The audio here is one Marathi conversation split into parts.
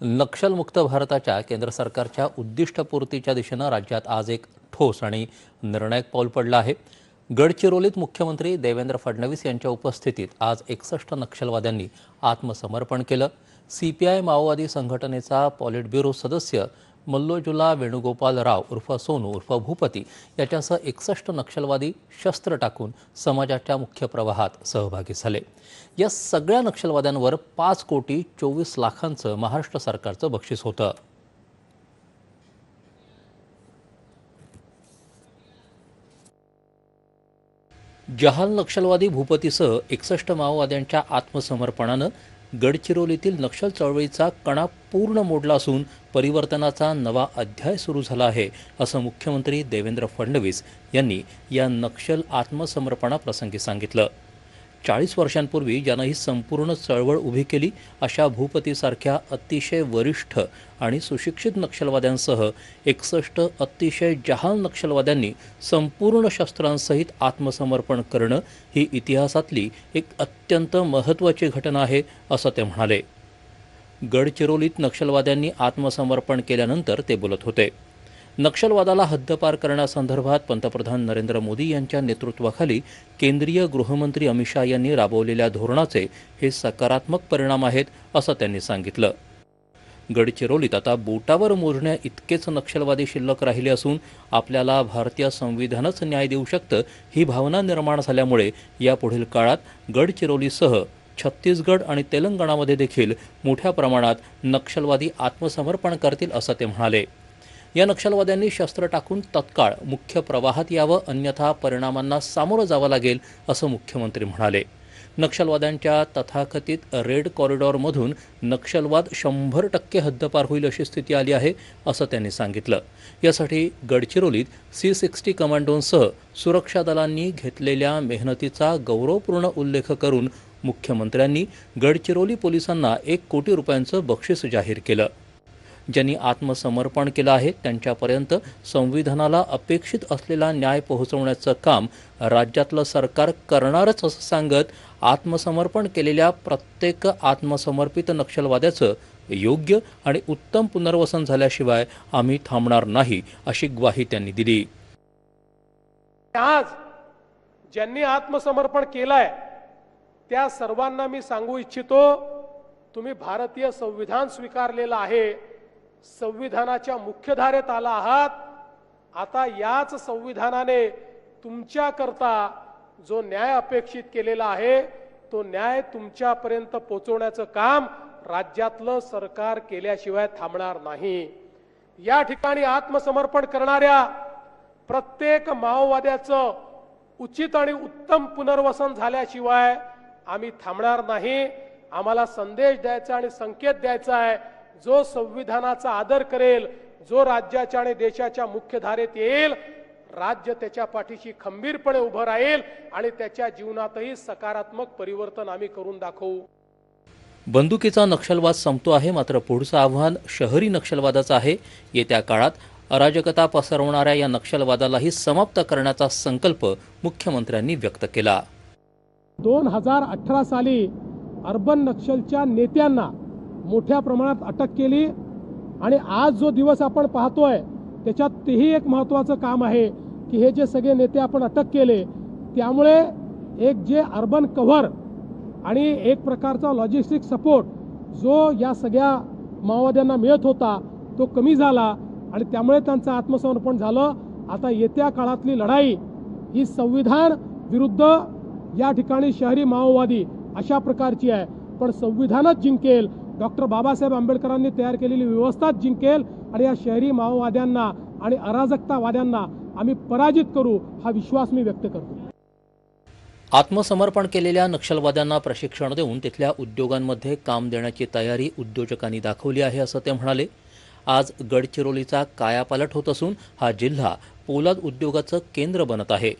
नक्षलमुक्त भारताच्या केंद्र सरकारच्या उद्दिष्टपूर्तीच्या दिशेनं राज्यात आज एक ठोस आणि निर्णायक पाऊल पडलं आहे. गडचिरोलीत मुख्यमंत्री देवेंद्र फडणवीस यांच्या उपस्थितीत आज एकसष्ट नक्षलवाद्यांनी आत्मसमर्पण केलं. सीपीआय माओवादी संघटनेचा पॉलिट ब्युरो सदस्य मल्लोजुला वेणुगोपाल राव उर्फ सोनू उर्फ भूपती याच्यासह एकसष्ट नक्षलवादी शस्त्र टाकून समाजाच्या मुख्य प्रवाहात सहभागी झाले. या सगळ्या नक्षलवाद्यांवर पाच कोटी चोवीस लाखांचं महाराष्ट्र सरकारचं बक्षीस होतं. जहाल नक्षलवादी भूपतीसह एकसष्ट माओवाद्यांच्या आत्मसमर्पणानं गडचिरोलीतील नक्षल चळवळीचा कणा पूर्ण मोडला असून परिवर्तनाचा नवा अध्याय सुरू झाला आहे असं मुख्यमंत्री देवेंद्र फडणवीस यांनी या नक्षल आत्मसमर्पणाप्रसंगी सांगितलं. चाळीस वर्षांपूर्वी ज्यानं ही संपूर्ण चळवळ उभी केली अशा भूपतीसारख्या अतिशय वरिष्ठ आणि सुशिक्षित नक्षलवाद्यांसह एकसष्ट अतिशय जहाल नक्षलवाद्यांनी संपूर्ण शस्त्रांसहित आत्मसमर्पण करणं ही इतिहासातली एक अत्यंत महत्त्वाची घटना आहे असं ते म्हणाले. गडचिरोलीत नक्षलवाद्यांनी आत्मसमर्पण केल्यानंतर ते बोलत होते. नक्षलवादाला हद्दपार करण्यासंदर्भात पंतप्रधान नरेंद्र मोदी यांच्या नेतृत्वाखाली केंद्रीय गृहमंत्री अमित शाह यांनी राबवलेल्या धोरणाचे हे सकारात्मक परिणाम आहेत असं त्यांनी सांगितलं. गडचिरोलीत आता बोटावर मोजण्या इतकेच नक्षलवादी शिल्लक राहिले असून आपल्याला भारतीय संविधानच न्याय देऊ शकतं ही भावना निर्माण झाल्यामुळे यापुढील काळात गडचिरोलीसह छत्तीसगड आणि तेलंगणामध्ये देखील मोठ्या प्रमाणात नक्षलवादी आत्मसमर्पण करतील असं ते म्हणाले. या नक्षलवाद्यांनी शस्त्र टाकून तत्काळ मुख्य प्रवाहात यावं अन्यथा परिणामांना सामोरं जावं लागेल असं मुख्यमंत्री म्हणाले. नक्षलवाद्यांच्या तथाकथित रेड कॉरिडॉरमधून नक्षलवाद शंभर टक्के हद्दपार होईल अशी स्थिती आली आहे असं त्यांनी सांगितलं. यासाठी गडचिरोलीत सी सिक्स्टी कमांडोंसह सुरक्षा दलांनी घेतलेल्या मेहनतीचा गौरवपूर्ण उल्लेख करून मुख्यमंत्र्यांनी गडचिरोली पोलिसांना एक कोटी रुपयांचं बक्षीस जाहीर केलं. ज्यांनी आत्मसमर्पण केलं आहे त्यांच्यापर्यंत संविधानाला अपेक्षित असलेला न्याय पोहोचवण्याचं काम राज्यातलं सरकार करणारच असं सांगत आत्मसमर्पण केलेल्या प्रत्येक आत्मसमर्पित नक्षलवाद्याचं योग्य आणि उत्तम पुनर्वसन झाल्याशिवाय आम्ही थांबणार नाही अशी ग्वाही त्यांनी दिली. आज ज्यांनी आत्मसमर्पण केलंय त्या सर्वांना मी सांगू इच्छितो तुम्ही भारतीय संविधान स्वीकारलेलं आहे. संविधानाच्या मुख्यधारेत आला आहात आता याच संविधानाने तुमच्याकरता जो न्याय अपेक्षित केलेला आहे तो न्याय तुमच्यापर्यंत पोचवण्याचं काम राज्यातलं सरकार केल्याशिवाय थांबणार नाही. या ठिकाणी आत्मसमर्पण करणाऱ्या प्रत्येक माओवाद्याचं उचित आणि उत्तम पुनर्वसन झाल्याशिवाय आम्ही थांबणार नाही. आम्हाला संदेश द्यायचा आणि संकेत द्यायचा आहे जो संविधानाचा आदर करेल जो राज्याच्या आणि देशाच्या मुख्य धारेत येईल राज्य त्याच्या पाठीशी खंबीरपणे उभं राहील आणि त्याच्या जीवनातही सकारात्मक परिवर्तन आम्ही करून दाखवू. बंदुकीचा नक्षलवाद संपतो आहे मात्र पुढचं आव्हान शहरी नक्षलवादाचं आहे. येत्या काळात अराजकता पसरवणाऱ्या या नक्षलवादालाही समाप्त करण्याचा संकल्प मुख्यमंत्र्यांनी व्यक्त केला. दोन हजार अठरा साली अर्बन नक्षलच्या नेत्यांना मोठ्या प्रमाणात अटक केली आणि आज जो दिवस आपण पाहतोय त्याच्यात तेही एक महत्त्वाचं काम आहे की हे जे सगळे नेते आपण अटक केले त्यामुळे एक जे अर्बन कव्हर आणि एक प्रकारचा लॉजिस्टिक सपोर्ट जो या सगळ्या माओवाद्यांना मिळत होता तो कमी झाला आणि त्यामुळे त्यांचं आत्मसमर्पण झालं. आता येत्या काळातली लढाई ही संविधान विरुद्ध या ठिकाणी शहरी माओवादी अशा प्रकारची आहे. पण संविधानच जिंकेल डॉक्टर बाबासाहेब आंबेडकरांनी तयार केलेली व्यवस्थाच जिंकेल आणि या शहरी माओवाद्यांना आणि अराजकतावाद्यांना आम्ही पराजित करू हा विश्वास मी व्यक्त करतो. आत्मसमर्पण केलेल्या नक्षलवाद्यांना प्रशिक्षण देऊन तिथल्या उद्योगांमध्ये काम देण्याची तयारी उद्योजकांनी दाखवली आहे असं ते म्हणाले. आज गडचिरोलीचा कायापालट होत असून हा जिल्हा पोलाद उद्योगाचं केंद्र बनत आहे.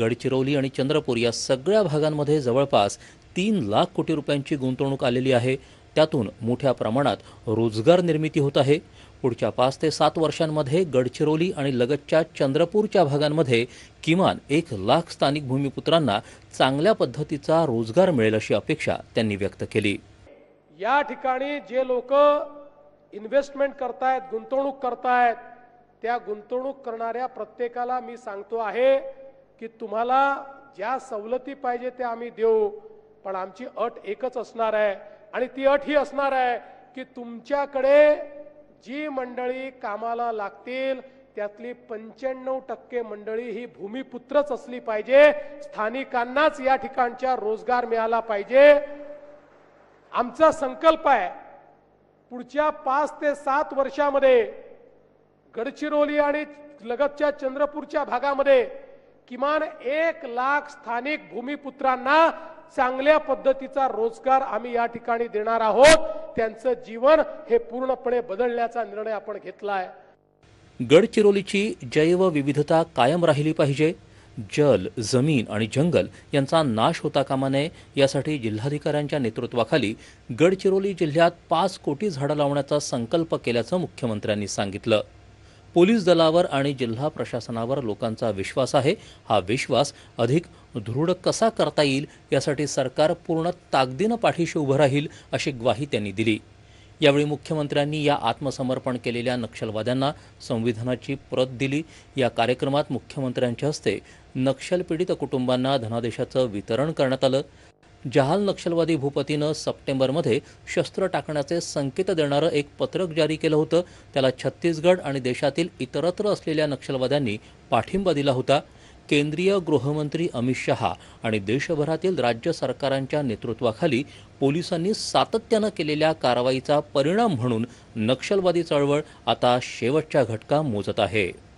गडचिरोली आणि चंद्रपूर या सगळ्या भागांमध्ये जवळपास तीन लाख कोटी रुपयांची गुंतवणूक आलेली आहे. त्यातून मोठ्या प्रमाणात रोजगार निर्मिती होत आहे. पुढच्या पाच ते सात वर्षांमध्ये गडचिरोली आणि लगतच्या चंद्रपूरच्या भागांमध्ये किमान एक लाख स्थानिक भूमिपुत्रांना चांगल्या पद्धतीचा रोजगार मिळेल अशी अपेक्षा त्यांनी व्यक्त केली. या ठिकाणी जे लोक इन्व्हेस्टमेंट करतायत गुंतवणूक करतायत त्या गुंतवणूक करणाऱ्या प्रत्येकाला मी सांगतो आहे की तुम्हाला ज्या सवलती पाहिजे त्या आम्ही देऊ पण आमची अट एकच असणार आहे. आणि ती अट ही असणार आहे की तुमच्याकडे जी मंडळी कामाला लागतील त्यातली पंच्याण्णव टक्के मंडळी ही भूमिपुत्रच असली पाहिजे स्थानिकांनाच या ठिकाणच्या रोजगार मिळाला पाहिजे. आमचा संकल्प आहे पुढच्या पाच ते सात वर्षामध्ये गडचिरोली आणि लगतच्या चंद्रपूरच्या भागामध्ये किमान एक लाख स्थानिक भूमिपुत्रांना चांगल्या पद्धतीचा रोजगार आम्ही या ठिकाणी देणार आहोत. त्यांचं जीवन हे पूर्णपणे बदलण्याचा निर्णय आपण घेतला आहे गडचिरोलीची जैवविविधता कायम राहिली पाहिजे. जल जमीन आणि जंगल यांचा नाश होता कामा नये यासाठी जिल्हाधिकाऱ्यांच्या नेतृत्वाखाली गडचिरोली जिल्ह्यात पाच कोटी झाडं लावण्याचा संकल्प केल्याचं मुख्यमंत्र्यांनी सांगितलं. पोलीस दलावर आणि जिल्हा प्रशासनावर लोकांचा विश्वास आहे. हा विश्वास अधिक दृढ कसा करता येईल यासाठी सरकार पूर्ण ताकदीनं पाठीशी उभं राहील अशी ग्वाही त्यांनी दिली. यावेळी मुख्यमंत्र्यांनी या आत्मसमर्पण केलेल्या नक्षलवाद्यांना संविधानाची प्रत दिली. या कार्यक्रमात मुख्यमंत्र्यांच्या हस्ते नक्षलपीडित कुटुंबांना धनादेशाचं वितरण करण्यात आलं. जहाल नक्षलवादी भूपतीनं सप्टेंबरमध्ये शस्त्र टाकण्याचे संकेत देणारं एक पत्रक जारी केलं होतं. त्याला छत्तीसगड आणि देशातील इतरत्र असलेल्या नक्षलवाद्यांनी पाठिंबा दिला होता. केंद्रीय गृहमंत्री अमित शहा आणि देशभरातील राज्य सरकारांच्या नेतृत्वाखाली पोलिसांनी सातत्यानं केलेल्या कारवाईचा परिणाम म्हणून नक्षलवादी चळवळ आता शेवटच्या घटका मोजत आहे.